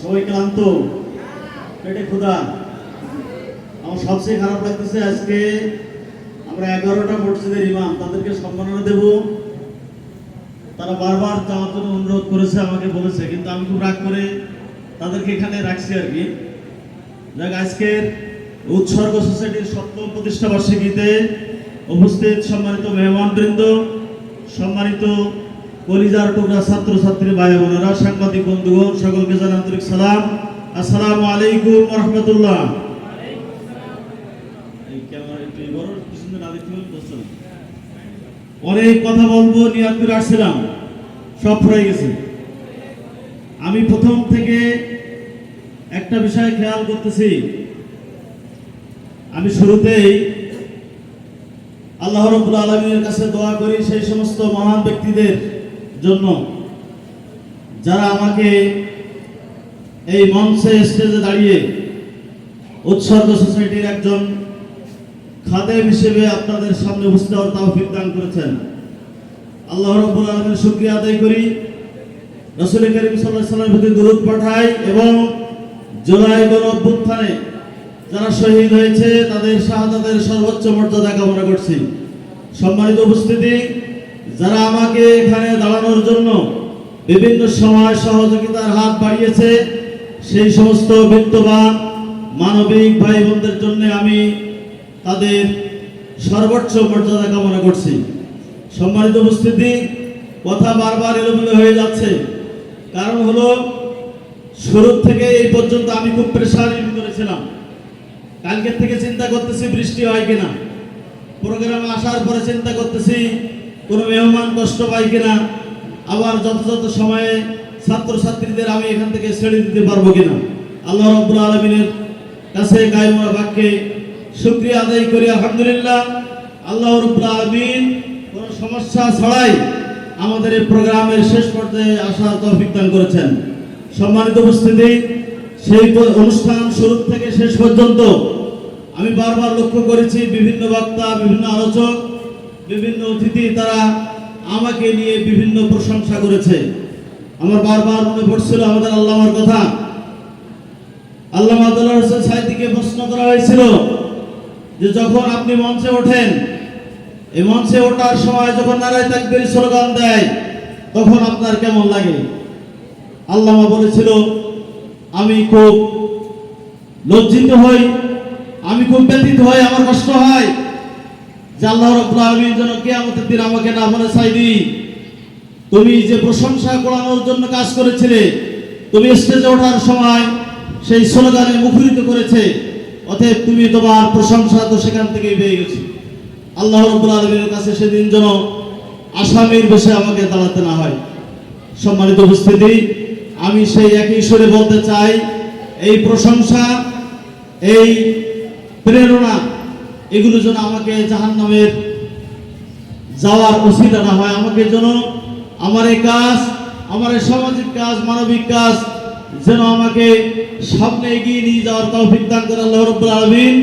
সবাই ক্লান্ত? পেটে ক্ষুধা? আমার সবচেয়ে খারাপ লাগতেছে আজকে আমরা এগারোটা মসজিদের ইমাম, তাদেরকে সম্মাননা দেব। তারা বারবার যাওয়ার জন্য অনুরোধ করেছে, আমাকে বলেছে, কিন্তু আমি খুব রাগ করে তাদেরকে এখানে রাখছি আর কি। যাক, আজকের উৎসর্গ সোসাইটির সপ্তম প্রতিষ্ঠা বার্ষিকীতে উপস্থিত সম্মানিত মেহমানবৃন্দ, সম্মানিত কলিজার টুকরা ছাত্র ছাত্রী ভাই বোনেরা, সাংবাদিক বন্ধুগণ, সকলকে জানাই আন্তরিক সালাম। আসসালামু আলাইকুম রহমতুল্লাহ। অনেক কথা বলব করে আসছিলাম। সব ফুরাই গেছে। আমি প্রথম থেকে একটা বিষয় খেয়াল করতেছি। আমি শুরুতেই আল্লাহ রব্বুল আলমীর কাছে দোয়া করি, সেই সমস্ত মহান ব্যক্তিদের জন্য যারা আমাকে এই মঞ্চে স্টেজে দাঁড়িয়ে উৎসর্গ সোসাইটির একজন খাদেম হিসেবে আপনাদের সামনে উপস্থিত হওয়ার তৌফিক দান করেছেন। আল্লাহ রব্বুল আলমীর শুক্রিয়া আদায় করি। রসুল করিম সাল্লাহ প্রতি দূরত পাঠাই এবং জুলাই গণ অভ্যুত্থানে যারা শহীদ হয়েছে, তাদের শাহাদাতের সর্বোচ্চ মর্যাদা কামনা করছি। সম্মানিত উপস্থিতি যারা আমাকে এখানে দাঁড়ানোর জন্য বিভিন্ন সময় সহযোগিতার হাত বাড়িয়েছে, সেই সমস্ত বিত্তবান মানবিক ভাই বোনদের জন্য আমি তাদের সর্বোচ্চ মর্যাদা কামনা করছি। সম্মানিত উপস্থিতি, কথা বারবার এলোমেলো হয়ে যাচ্ছে। কারণ হলো, শুরু থেকে এই পর্যন্ত আমি খুব প্রেশারের ভিতরে ছিলাম কালকের থেকে চিন্তা করতেছি বৃষ্টি হয় কিনা। প্রোগ্রামে আসার পরে চিন্তা করতেছি কোনো মেহমান কষ্ট পায় কিনা, আবার যথাযথ সময়ে ছাত্রছাত্রীদের আমি এখান থেকে ছেড়ে দিতে পারব কিনা। আল্লাহ রব্বুল আলমিনের কাছে গায়মা বাক্যে শুক্রিয়া আদায় করি, আলহামদুলিল্লাহ। আল্লাহ রব্বুল আলমিন কোনো সমস্যা ছাড়াই আমাদের এই প্রোগ্রামের শেষ পর্যায়ে আসার তৌফিক দান করেছেন। সম্মানিত উপস্থিতি, সেই অনুষ্ঠান শুরু থেকে শেষ পর্যন্ত আমি বারবার লক্ষ্য করেছি, বিভিন্ন বক্তা, বিভিন্ন আলোচক বিভিন্ন অতিথি তারা আমাকে নিয়ে বিভিন্ন প্রশংসা করেছে। আমার বারবার মনে পড়ছিল আমাদের আল্লামার কথা। আল্লামা আব্দুল্লাহ হোসেন সাইদিকে প্রশ্ন করা হয়েছিল যে যখন আপনি মঞ্চে ওঠেন, এই মঞ্চে ওঠার সময় যখন নারায় তাকবীর স্লোগান দেয়, তখন আপনার কেমন লাগে? আল্লামা বলেছিল, আমি খুব লজ্জিত হই, আমি খুব ব্যথিত হই, আমার কষ্ট হয়। যে আল্লাহ দিন আমাকে না বলে সাইদি তুমি যে প্রশংসা করানোর জন্য কাজ করেছিলে, তুমি স্টেজে ওঠার সময় সেই করেছে, অতএব তুমি তোমার প্রশংসা তো সেখান থেকেই গেছো। কাছে সেদিন যেন আসামির বেশে আমাকে দাঁড়াতে না হয়। সম্মানিত উপস্থিতি, আমি সেই একই সুরে বলতে চাই, এই প্রশংসা, এই প্রেরণা এগুলো যেন আমাকে জাহান নামের যাওয়ার অসুবিধা না হয়, আমাকে যেন আমার এই কাজ, আমার এই সামাজিক কাজ, মানবিক কাজ যেন আমাকে সামনে এগিয়ে নিয়ে যাওয়ার তাও দান করে আল্লাহ রব্বুল আলমিন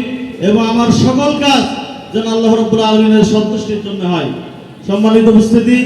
এবং আমার সকল কাজ যেন আল্লাহ রব্বুল আলমিনের সন্তুষ্টির জন্য হয়। সম্মানিত উপস্থিতি